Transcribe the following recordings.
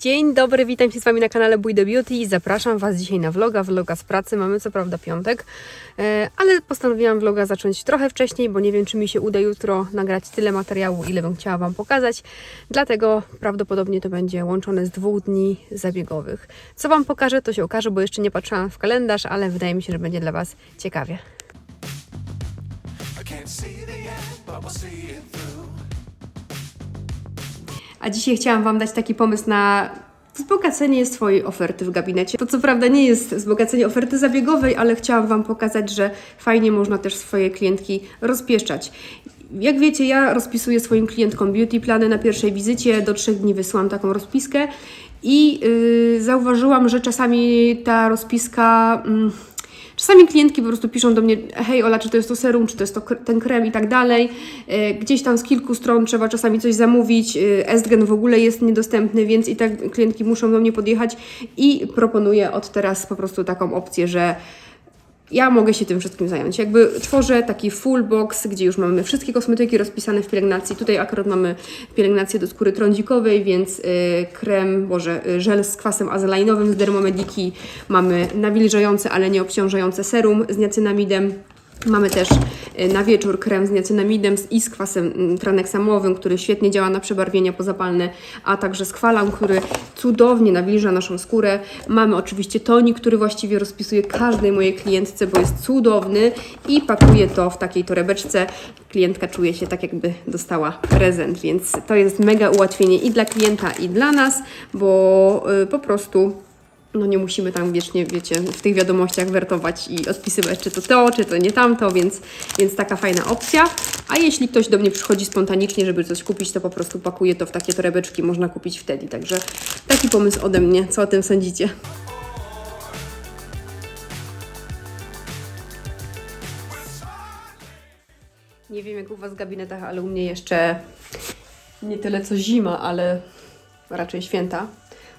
Dzień dobry, witam się z Wami na kanale Bój do Beauty i zapraszam Was dzisiaj na vloga, vloga z pracy. Mamy co prawda piątek, e, ale postanowiłam vloga zacząć trochę wcześniej, bo nie wiem, czy mi się uda jutro nagrać tyle materiału, ile bym chciała Wam pokazać. Dlatego prawdopodobnie to będzie łączone z dwóch dni zabiegowych. Co Wam pokażę, to się okaże, bo jeszcze nie patrzyłam w kalendarz, ale wydaje mi się, że będzie dla Was ciekawie. I can't see the end, but we'll see it through. A dzisiaj chciałam Wam dać taki pomysł na wzbogacenie swojej oferty w gabinecie. To co prawda nie jest wzbogacenie oferty zabiegowej, ale chciałam Wam pokazać, że fajnie można też swoje klientki rozpieszczać. Jak wiecie, ja rozpisuję swoim klientkom beauty plany na pierwszej wizycie. Do trzech dni wysyłam taką rozpiskę i yy, zauważyłam, że czasami ta rozpiska. Yy, Czasami klientki po prostu piszą do mnie, hej Ola, czy to jest to serum, czy to jest to ten krem i tak dalej. E, Gdzieś tam z kilku stron trzeba czasami coś zamówić. E, Estgen w ogóle jest niedostępny, więc i tak klientki muszą do mnie podjechać i proponuję od teraz po prostu taką opcję, że ja mogę się tym wszystkim zająć. Jakby tworzę taki full box, gdzie już mamy wszystkie kosmetyki rozpisane w pielęgnacji. Tutaj akurat mamy pielęgnację do skóry trądzikowej, więc y, krem, boże, y, żel z kwasem azelainowym z Dermomediki. Mamy nawilżające, ale nie obciążające serum z niacinamidem. Mamy też y, na wieczór krem z niacinamidem i z kwasem mm, traneksamowym, który świetnie działa na przebarwienia pozapalne, a także z kwalam, który cudownie nawilża naszą skórę. Mamy oczywiście tonik, który właściwie rozpisuję każdej mojej klientce, bo jest cudowny i pakuję to w takiej torebeczce. Klientka czuje się tak, jakby dostała prezent, więc to jest mega ułatwienie i dla klienta, i dla nas, bo y, po prostu no nie musimy tam wiecznie, wiecie, w tych wiadomościach wertować i odpisywać, czy to to, czy to nie tamto, więc, więc taka fajna opcja. A jeśli ktoś do mnie przychodzi spontanicznie, żeby coś kupić, to po prostu pakuję to w takie torebeczki, można kupić wtedy. Także taki pomysł ode mnie. Co o tym sądzicie? Nie wiem jak u Was w gabinetach, ale u mnie jeszcze nie tyle co zima, ale raczej święta.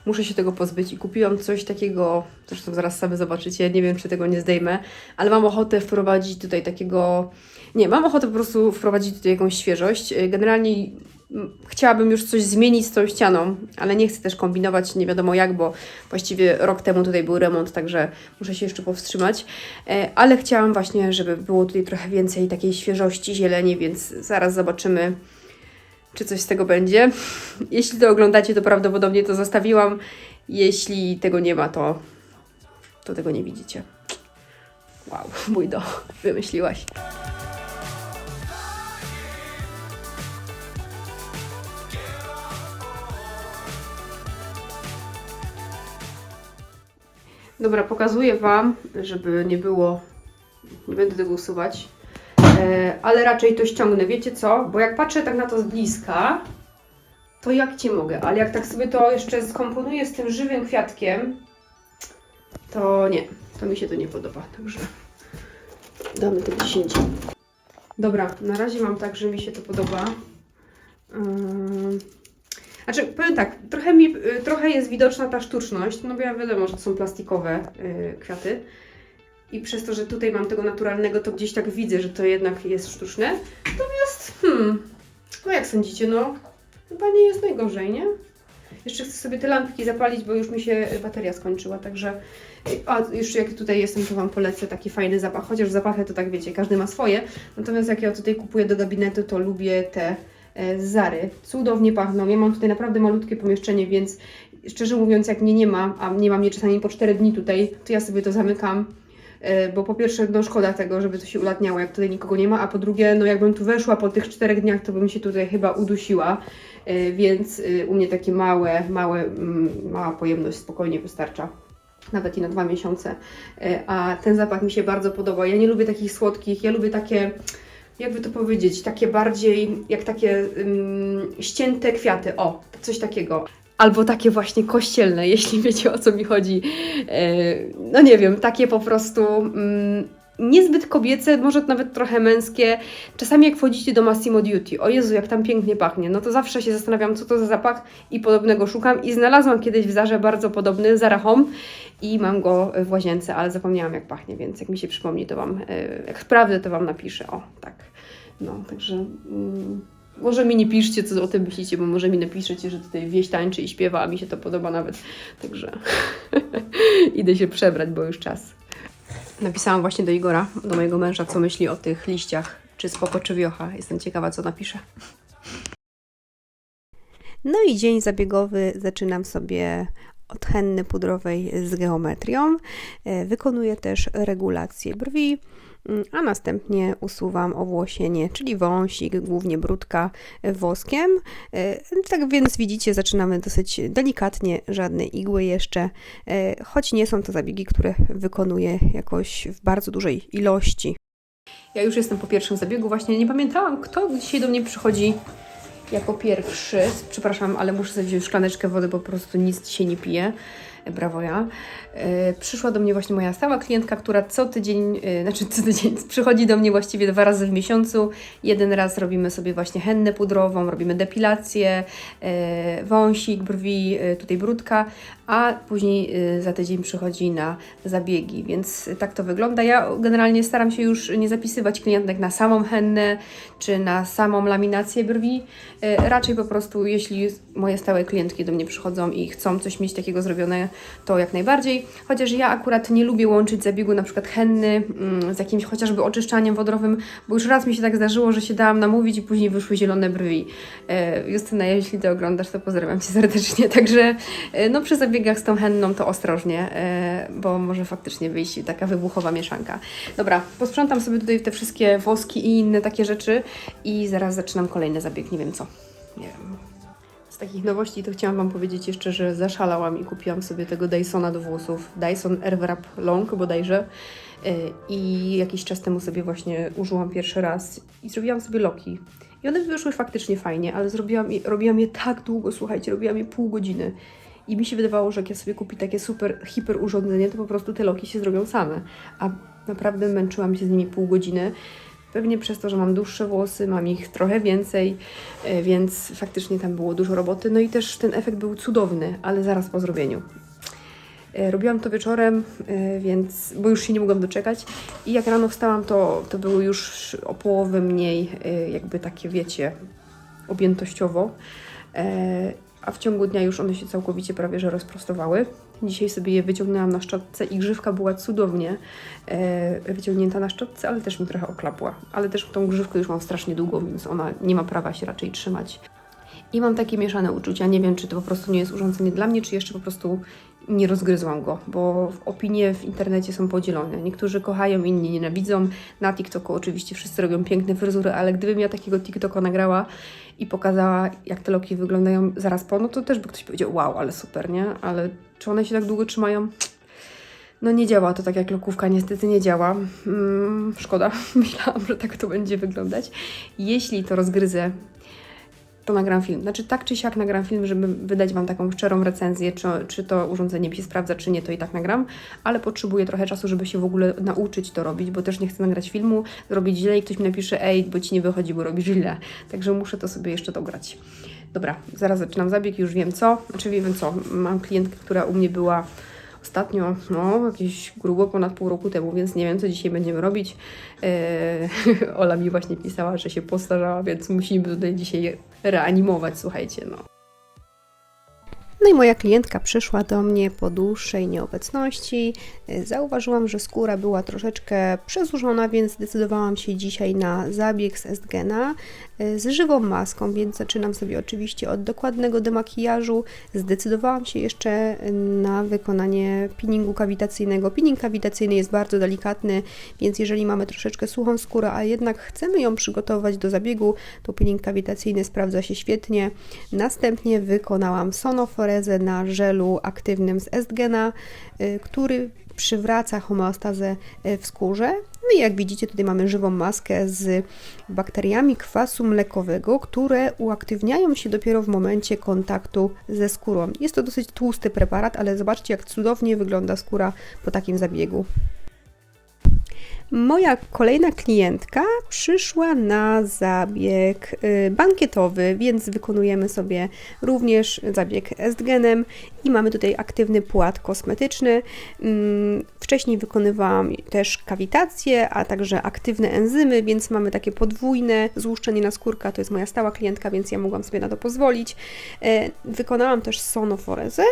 Muszę się tego pozbyć i kupiłam coś takiego, zresztą zaraz same zobaczycie, nie wiem czy tego nie zdejmę, ale mam ochotę wprowadzić tutaj takiego, nie, mam ochotę po prostu wprowadzić tutaj jakąś świeżość. Y, Generalnie mm, chciałabym już coś zmienić z tą ścianą, ale nie chcę też kombinować nie wiadomo jak, bo właściwie rok temu tutaj był remont, także muszę się jeszcze powstrzymać. E, Ale chciałam właśnie, żeby było tutaj trochę więcej takiej świeżości, zieleni, więc zaraz zobaczymy, czy coś z tego będzie. Jeśli to oglądacie, to prawdopodobnie to zostawiłam. Jeśli tego nie ma, to, to tego nie widzicie. Wow, mój do, wymyśliłaś. Dobra, pokazuję Wam, żeby nie było, nie będę tego usuwać, ale raczej to ściągnę. Wiecie co? Bo jak patrzę tak na to z bliska, to jak Cię mogę, ale jak tak sobie to jeszcze skomponuję z tym żywym kwiatkiem, to nie, to mi się to nie podoba, także damy to 10. Dobra, na razie mam tak, że mi się to podoba. Ym, Znaczy, powiem tak, trochę, mi, trochę jest widoczna ta sztuczność, no bo ja wiadomo, że to są plastikowe y, kwiaty. I przez to, że tutaj mam tego naturalnego, to gdzieś tak widzę, że to jednak jest sztuczne. Natomiast, hmm, no jak sądzicie, no chyba nie jest najgorzej, nie? Jeszcze chcę sobie te lampki zapalić, bo już mi się bateria skończyła, także... A, jeszcze jak tutaj jestem, to Wam polecę taki fajny zapach, chociaż zapachy to tak wiecie, każdy ma swoje. Natomiast jak ja tutaj kupuję do gabinetu, to lubię te e, Zary. Cudownie pachną. Ja mam tutaj naprawdę malutkie pomieszczenie, więc szczerze mówiąc, jak mnie nie ma, a nie ma mnie czasami po 4 dni tutaj, to ja sobie to zamykam. E, Bo po pierwsze, no szkoda tego, żeby to się ulatniało, jak tutaj nikogo nie ma, a po drugie, no jakbym tu weszła po tych czterech dniach, to bym się tutaj chyba udusiła, E, więc e, u mnie takie małe, małe, mm, mała pojemność spokojnie wystarcza. Nawet i na dwa miesiące. A ten zapach mi się bardzo podoba. Ja nie lubię takich słodkich, ja lubię takie, jakby to powiedzieć, takie bardziej jak takie ym, ścięte kwiaty. O, coś takiego. Albo takie właśnie kościelne, jeśli wiecie o co mi chodzi. E, No nie wiem, takie po prostu mm, niezbyt kobiece, może nawet trochę męskie. Czasami jak wchodzicie do Massimo Duty, o Jezu, jak tam pięknie pachnie, no to zawsze się zastanawiam, co to za zapach i podobnego szukam. I znalazłam kiedyś w Zarze bardzo podobny, Zara Home i mam go w łazience, ale zapomniałam jak pachnie, więc jak mi się przypomni, to Wam, e, jak sprawdzę, to Wam napiszę. O, tak. No, także mm, Może mi nie piszcie, co o tym myślicie, bo może mi napiszecie, że tutaj wieś tańczy i śpiewa, a mi się to podoba nawet. Także idę się przebrać, bo już czas. Napisałam właśnie do Igora, do mojego męża, co myśli o tych liściach. Czy spoko, czy wiocha. Jestem ciekawa, co napisze. No i dzień zabiegowy zaczynam sobie od henny pudrowej z geometrią. E, Wykonuję też regulację brwi, a następnie usuwam owłosienie, czyli wąsik, głównie brudka e, woskiem. E, Tak więc widzicie, zaczynamy dosyć delikatnie, żadne igły jeszcze, e, choć nie są to zabiegi, które wykonuję jakoś w bardzo dużej ilości. Ja już jestem po pierwszym zabiegu. Właśnie nie pamiętałam, kto dzisiaj do mnie przychodzi jako pierwszy. Przepraszam, ale muszę sobie wziąć szklaneczkę wody, bo po prostu nic dzisiaj nie piję. Brawo ja. E, Przyszła do mnie właśnie moja stała klientka, która co tydzień, e, znaczy co tydzień, przychodzi do mnie właściwie dwa razy w miesiącu. Jeden raz robimy sobie właśnie hennę pudrową, robimy depilację, e, wąsik, brwi, tutaj brudka, a później za tydzień przychodzi na zabiegi, więc tak to wygląda. Ja generalnie staram się już nie zapisywać klientek na samą hennę, czy na samą laminację brwi. Raczej po prostu, jeśli moje stałe klientki do mnie przychodzą i chcą coś mieć takiego zrobione, to jak najbardziej. Chociaż ja akurat nie lubię łączyć zabiegu na przykład henny mm, z jakimś chociażby oczyszczaniem wodorowym, bo już raz mi się tak zdarzyło, że się dałam namówić i później wyszły zielone brwi. E, Justyna, jeśli to oglądasz, to pozdrawiam Cię serdecznie. Także e, no przy zabiegach z tą henną to ostrożnie, e, bo może faktycznie wyjść taka wybuchowa mieszanka. Dobra, posprzątam sobie tutaj te wszystkie woski i inne takie rzeczy i zaraz zaczynam kolejny zabieg, nie wiem co. Nie wiem. Takich nowości to chciałam Wam powiedzieć jeszcze, że zaszalałam i kupiłam sobie tego Dysona do włosów. Dyson Airwrap Long bodajże. Yy, I jakiś czas temu sobie właśnie użyłam pierwszy raz i zrobiłam sobie loki. I one wyszły faktycznie fajnie, ale zrobiłam je, robiłam je tak długo, słuchajcie, robiłam je pół godziny. I mi się wydawało, że jak ja sobie kupię takie super, hiper urządzenie, to po prostu te loki się zrobią same. A naprawdę męczyłam się z nimi pół godziny. Pewnie przez to, że mam dłuższe włosy, mam ich trochę więcej, e, więc faktycznie tam było dużo roboty. No i też ten efekt był cudowny, ale zaraz po zrobieniu. E, Robiłam to wieczorem, e, więc, bo już się nie mogłam doczekać. I jak rano wstałam, to, to było już o połowę mniej, jakby takie, wiecie, objętościowo. A w ciągu dnia już one się całkowicie prawie że rozprostowały. Dzisiaj sobie je wyciągnęłam na szczotce i grzywka była cudownie e, wyciągnięta na szczotce, ale też mi trochę oklapła. Ale też tą grzywkę już mam strasznie długą, więc ona nie ma prawa się raczej trzymać. I mam takie mieszane uczucia. Nie wiem, czy to po prostu nie jest urządzenie dla mnie, czy jeszcze po prostu nie rozgryzłam go, bo opinie w internecie są podzielone. Niektórzy kochają, inni nienawidzą. Na TikToku oczywiście wszyscy robią piękne fryzury, ale gdybym ja takiego TikToka nagrała i pokazała, jak te loki wyglądają zaraz po, no to też by ktoś powiedział, wow, ale super, nie? Ale czy one się tak długo trzymają? No nie działa to tak jak lokówka, niestety nie działa. Mm, szkoda, myślałam, że tak to będzie wyglądać. Jeśli to rozgryzę, to nagram film. Znaczy tak czy siak nagram film, żeby wydać Wam taką szczerą recenzję, czy, czy to urządzenie mi się sprawdza, czy nie, to i tak nagram, ale potrzebuję trochę czasu, żeby się w ogóle nauczyć to robić, bo też nie chcę nagrać filmu, zrobić źle i ktoś mi napisze, ej, bo Ci nie wychodzi, bo robisz źle. Także muszę to sobie jeszcze dograć. Dobra, zaraz zaczynam zabieg, już wiem co. Znaczy wiem co, mam klientkę, która u mnie była ostatnio, no, jakieś grubo ponad pół roku temu, więc nie wiem, co dzisiaj będziemy robić. Eee, Ola mi właśnie pisała, że się postarzała, więc musimy tutaj dzisiaj reanimować, słuchajcie, no. No i moja klientka przyszła do mnie po dłuższej nieobecności. Zauważyłam, że skóra była troszeczkę przezużona, więc zdecydowałam się dzisiaj na zabieg z Estgena y, z żywą maską, więc zaczynam sobie oczywiście od dokładnego demakijażu. Zdecydowałam się jeszcze na wykonanie peelingu kawitacyjnego. Peeling kawitacyjny jest bardzo delikatny, więc jeżeli mamy troszeczkę suchą skórę, a jednak chcemy ją przygotować do zabiegu, to peeling kawitacyjny sprawdza się świetnie. Następnie wykonałam sonoforezę na żelu aktywnym z Estgena, y, który przywraca homeostazę y, w skórze. No i jak widzicie, tutaj mamy żywą maskę z bakteriami kwasu mlekowego, które uaktywniają się dopiero w momencie kontaktu ze skórą. Jest to dosyć tłusty preparat, ale zobaczcie, jak cudownie wygląda skóra po takim zabiegu. Moja kolejna klientka przyszła na zabieg y, bankietowy, więc wykonujemy sobie również zabieg estgenem i mamy tutaj aktywny płat kosmetyczny. Mm, Wcześniej wykonywałam też kawitację, a także aktywne enzymy, więc mamy takie podwójne złuszczenie na skórka. To jest moja stała klientka, więc ja mogłam sobie na to pozwolić. E, Wykonałam też sonoforezę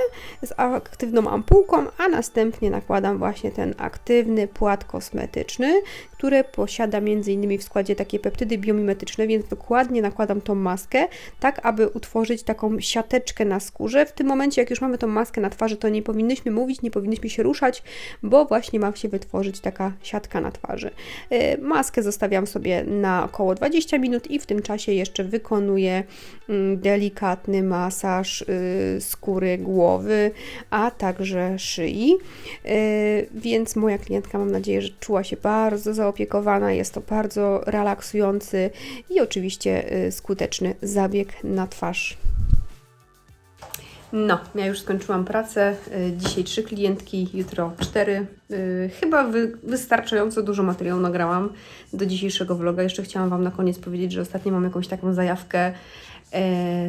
z aktywną ampułką, a następnie nakładam właśnie ten aktywny płat kosmetyczny, który posiada m.in. w składzie takie peptydy biomimetyczne, więc dokładnie nakładam tą maskę, tak aby utworzyć taką siateczkę na skórze. W tym momencie, jak już mamy tą maskę na twarzy, to nie powinnyśmy mówić, nie powinnyśmy się ruszać, bo właśnie ma się wytworzyć taka siatka na twarzy. E, Maskę zostawiam sobie na około 20 minut i w tym czasie jeszcze wykonuję mm, delikatny masaż y, skóry głowy, a także szyi. E, Więc moja klientka, mam nadzieję, że czuła się bardzo zaopiekowana. Jest to bardzo relaksujący i oczywiście y, skuteczny zabieg na twarz. No, ja już skończyłam pracę. Y, Dzisiaj trzy klientki, jutro cztery. Y, Chyba wy, wystarczająco dużo materiału nagrałam do dzisiejszego vloga. Jeszcze chciałam Wam na koniec powiedzieć, że ostatnio mam jakąś taką zajawkę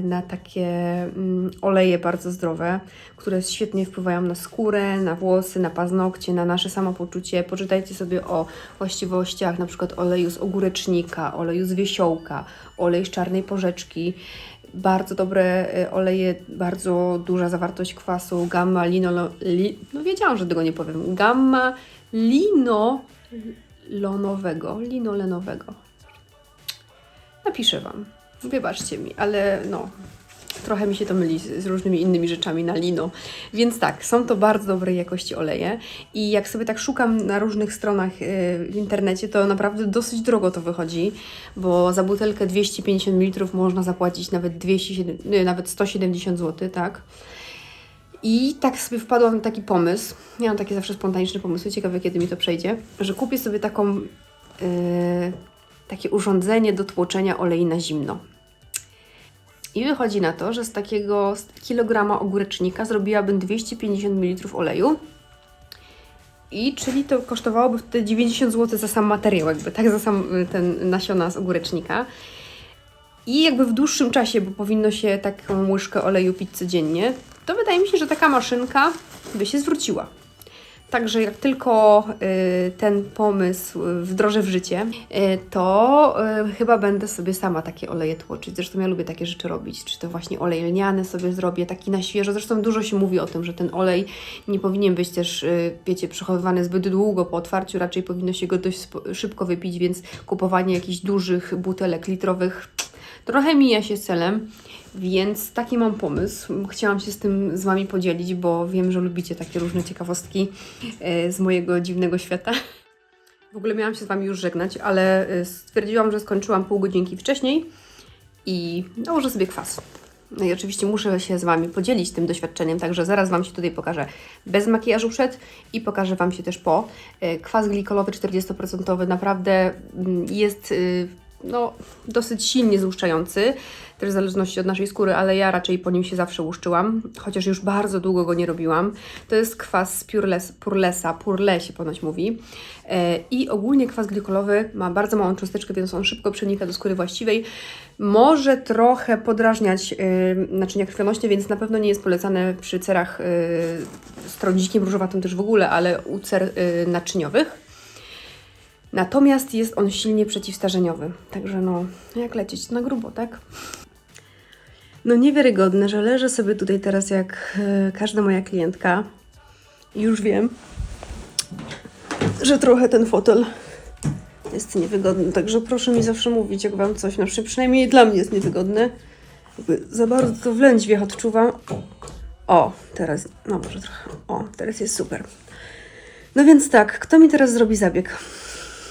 na takie mm, oleje bardzo zdrowe, które świetnie wpływają na skórę, na włosy, na paznokcie, na nasze samopoczucie. Poczytajcie sobie o właściwościach przykład oleju z ogórecznika, oleju z wiesiołka, olej z czarnej porzeczki. Bardzo dobre e, oleje, bardzo duża zawartość kwasu, gamma linolo... Li, no wiedziałam, że tego nie powiem. Gamma linolonowego, linolenowego. Napiszę Wam. Wybaczcie mi, ale no, trochę mi się to myli z, różnymi innymi rzeczami na lino. Więc tak, są to bardzo dobrej jakości oleje i jak sobie tak szukam na różnych stronach y, w internecie, to naprawdę dosyć drogo to wychodzi, bo za butelkę 250 ml można zapłacić nawet, 207, nie, nawet 170 zł, tak? I tak sobie wpadłam na taki pomysł, miałam takie zawsze spontaniczne pomysły, ciekawe kiedy mi to przejdzie, że kupię sobie taką, y, takie urządzenie do tłoczenia olei na zimno. I wychodzi na to, że z takiego kilograma ogórecznika zrobiłabym 250 ml oleju. I czyli to kosztowałoby wtedy 90 zł za sam materiał, jakby tak, za sam y, ten nasiona z ogórecznika. I jakby w dłuższym czasie, bo powinno się taką łyżkę oleju pić codziennie, to wydaje mi się, że taka maszynka by się zwróciła. Także jak tylko y, ten pomysł wdrożę w życie, y, to y, chyba będę sobie sama takie oleje tłoczyć. Zresztą ja lubię takie rzeczy robić. Czy to właśnie olej lniany sobie zrobię, taki na świeżo. Zresztą dużo się mówi o tym, że ten olej nie powinien być też, wiecie, przechowywany zbyt długo po otwarciu. Raczej powinno się go dość szybko wypić, więc kupowanie jakichś dużych butelek litrowych trochę mija się celem. Więc taki mam pomysł. Chciałam się z tym z Wami podzielić, bo wiem, że lubicie takie różne ciekawostki e, z mojego dziwnego świata. W ogóle miałam się z Wami już żegnać, ale e, stwierdziłam, że skończyłam pół godzinki wcześniej i nałożę sobie kwas. No i oczywiście muszę się z Wami podzielić tym doświadczeniem, także zaraz Wam się tutaj pokażę bez makijażu przed i pokażę Wam się też po. E, Kwas glikolowy 40% naprawdę mm, jest y, no, dosyć silnie złuszczający, też w zależności od naszej skóry, ale ja raczej po nim się zawsze łuszczyłam, chociaż już bardzo długo go nie robiłam. To jest kwas z Purles, Purlesa, Purle się ponoć mówi. E, I ogólnie kwas glikolowy ma bardzo małą cząsteczkę, więc on szybko przenika do skóry właściwej. Może trochę podrażniać yy, naczynia krwionośne, więc na pewno nie jest polecane przy cerach yy, z trądzikiem różowatym też w ogóle, ale u cer yy, naczyniowych. Natomiast jest on silnie przeciwstarzeniowy. Także no, jak lecieć na grubo, tak? No niewiarygodne, że leżę sobie tutaj teraz jak e, każda moja klientka. Już wiem, że trochę ten fotel jest niewygodny, także proszę mi zawsze mówić, jak Wam coś, no przy- przynajmniej dla mnie jest niewygodne. Jakby za bardzo to w lędźwiach odczuwam. O, teraz, no może trochę, o, teraz jest super. No więc tak, kto mi teraz zrobi zabieg?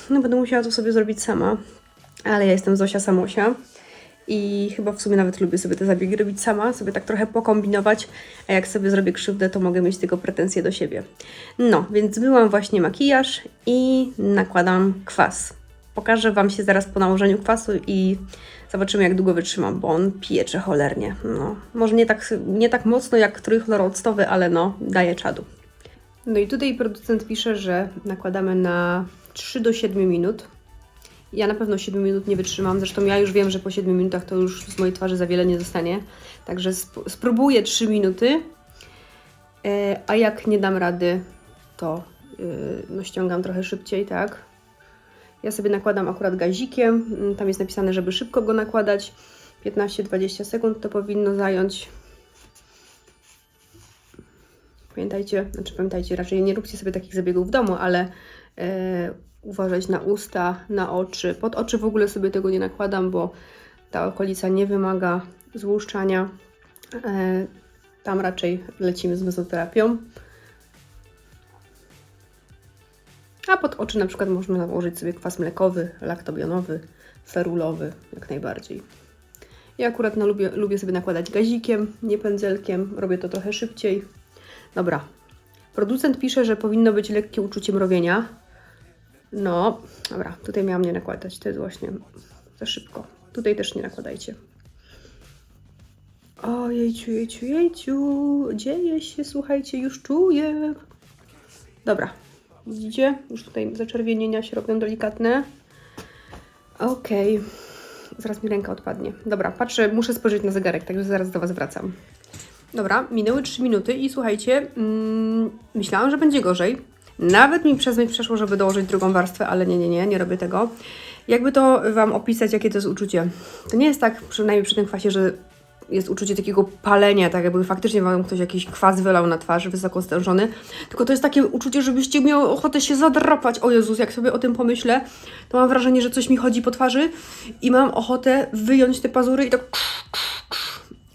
No będę musiała to sobie zrobić sama, ale ja jestem Zosia Samosia i chyba w sumie nawet lubię sobie te zabiegi robić sama, sobie tak trochę pokombinować, a jak sobie zrobię krzywdę, to mogę mieć tylko pretensje do siebie. No, więc byłam właśnie makijaż i nakładam kwas. Pokażę Wam się zaraz po nałożeniu kwasu i zobaczymy jak długo wytrzymam, bo on piecze cholernie. No, może nie tak, nie tak mocno jak trójchlor octowy, ale no, daje czadu. No i tutaj producent pisze, że nakładamy na 3 do 7 minut. Ja na pewno 7 minut nie wytrzymam, zresztą ja już wiem, że po 7 minutach to już z mojej twarzy za wiele nie zostanie. Także sp- spróbuję 3 minuty, e, a jak nie dam rady, to y, no, ściągam trochę szybciej, tak? Ja sobie nakładam akurat gazikiem, mm, tam jest napisane, żeby szybko go nakładać. 15-20 sekund to powinno zająć. Pamiętajcie, znaczy pamiętajcie, raczej nie róbcie sobie takich zabiegów w domu, ale e, uważać na usta, na oczy. Pod oczy w ogóle sobie tego nie nakładam, bo ta okolica nie wymaga złuszczania. E, tam raczej lecimy z mezoterapią. A pod oczy na przykład można nałożyć sobie kwas mlekowy, laktobionowy, ferulowy, jak najbardziej. Ja akurat no, lubię, lubię sobie nakładać gazikiem, nie pędzelkiem. Robię to trochę szybciej. Dobra. Producent pisze, że powinno być lekkie uczucie mrowienia. No, dobra, tutaj miałam nie nakładać. To jest właśnie za szybko. Tutaj też nie nakładajcie. O, jejciu, jejciu, jejciu. Dzieje się, słuchajcie, już czuję. Dobra, widzicie? Już tutaj zaczerwienienia się robią delikatne. Okej. Zaraz mi ręka odpadnie. Dobra, patrzę, muszę spojrzeć na zegarek, także zaraz do Was wracam. Dobra, minęły 3 minuty i słuchajcie, mm, myślałam, że będzie gorzej. Nawet mi przez myśl przeszło, żeby dołożyć drugą warstwę, ale nie, nie, nie, nie robię tego. Jakby to Wam opisać, jakie to jest uczucie? To nie jest tak, przynajmniej przy tym kwasie, że jest uczucie takiego palenia, tak jakby faktycznie Wam ktoś jakiś kwas wylał na twarz, wysoko stężony, tylko to jest takie uczucie, żebyście miały ochotę się zadrapać. O Jezus, jak sobie o tym pomyślę, to mam wrażenie, że coś mi chodzi po twarzy i mam ochotę wyjąć te pazury i tak...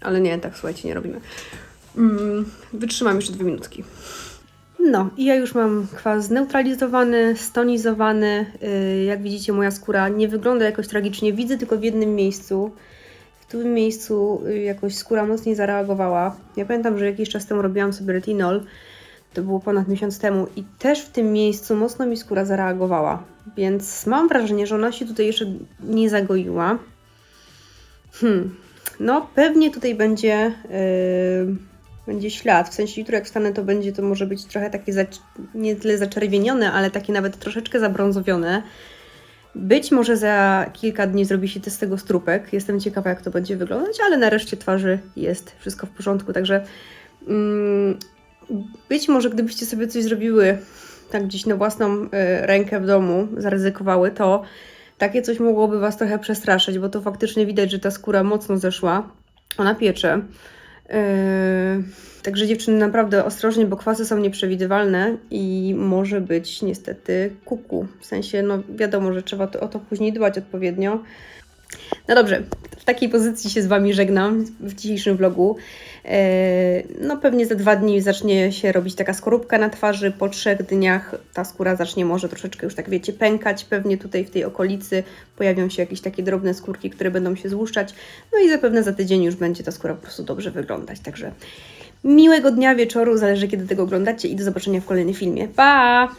Ale nie, tak słuchajcie, nie robimy. Mm, wytrzymam jeszcze dwie minutki. No i ja już mam kwas zneutralizowany, stonizowany. Yy, jak widzicie, moja skóra nie wygląda jakoś tragicznie. Widzę tylko w jednym miejscu. W tym miejscu y, jakoś skóra mocniej zareagowała. Ja pamiętam, że jakiś czas temu robiłam sobie retinol. To było ponad miesiąc temu i też w tym miejscu mocno mi skóra zareagowała. Więc mam wrażenie, że ona się tutaj jeszcze nie zagoiła. Hmm. No, pewnie tutaj będzie, yy, będzie ślad. W sensie jutro jak wstanę, to będzie to może być trochę takie zac- nie tyle zaczerwienione, ale takie nawet troszeczkę zabrązowione. Być może za kilka dni zrobi się test tego strupek. Jestem ciekawa, jak to będzie wyglądać, ale na reszcie twarzy jest wszystko w porządku. Także mm, być może gdybyście sobie coś zrobiły tak gdzieś na własną y, rękę w domu, zaryzykowały, to takie coś mogłoby Was trochę przestraszyć, bo to faktycznie widać, że ta skóra mocno zeszła. Ona piecze. Yy, także dziewczyny naprawdę ostrożnie, bo kwasy są nieprzewidywalne i może być niestety kuku. W sensie, no wiadomo, że trzeba o to później dbać odpowiednio. No dobrze, w takiej pozycji się z Wami żegnam w dzisiejszym vlogu. E, No pewnie za dwa dni zacznie się robić taka skorupka na twarzy, po trzech dniach ta skóra zacznie może troszeczkę już tak wiecie pękać, pewnie tutaj w tej okolicy pojawią się jakieś takie drobne skórki, które będą się złuszczać, no i zapewne za tydzień już będzie ta skóra po prostu dobrze wyglądać, także miłego dnia, wieczoru, zależy kiedy tego oglądacie i do zobaczenia w kolejnym filmie. Pa!